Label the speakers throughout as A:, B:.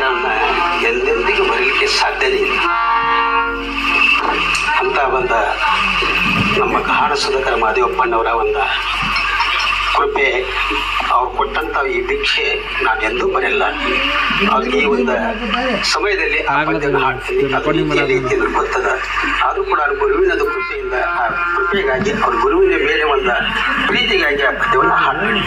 A: ಪ್ರಯಾಣವನ್ನ ಎಂದೆಂದಿಗೂ ಬರಲಿಕ್ಕೆ ಸಾಧ್ಯನೇ ಇಲ್ಲ. ಅಂತ ಬಂದ ನಮ್ಮ ಗಾಢ ಸುಧಾಕರ ಮಾದೇವಪ್ಪನವರ ಒಂದು ಕೃಪೆ ಅವ್ರು ಕೊಟ್ಟಂತ ಈ ಭಿಕ್ಷೆ ನಾನು ಎಂದೂ ಬರಲ್ಲ ಅವ್ರಿಗೆ ಈ ಒಂದು ಸಮಯದಲ್ಲಿ ಆ ಪದ್ಯವನ್ನು ಹಾಡ್ತೀನಿ. ಅದು ರೀತಿಯಲ್ಲಿ ಬರ್ತದ. ಆದರೂ ಕೂಡ ಅವ್ರ ಗುರುವಿನ ಕೃಪೆಯಿಂದ ಆ ಕೃಪೆಗಾಗಿ ಅವ್ರ ಗುರುವಿನ ಮೇಲೆ ಒಂದು ಪ್ರೀತಿಗಾಗಿ ಆ ಪದ್ಯವನ್ನು ಹಾಡ್ತೀನಿ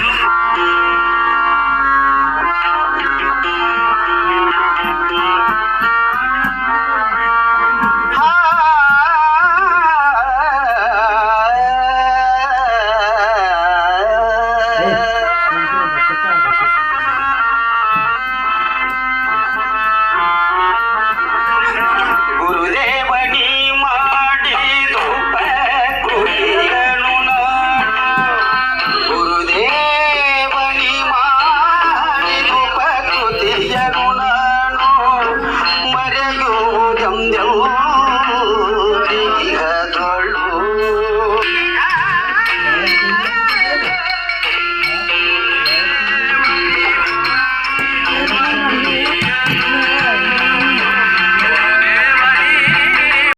A: Yeah.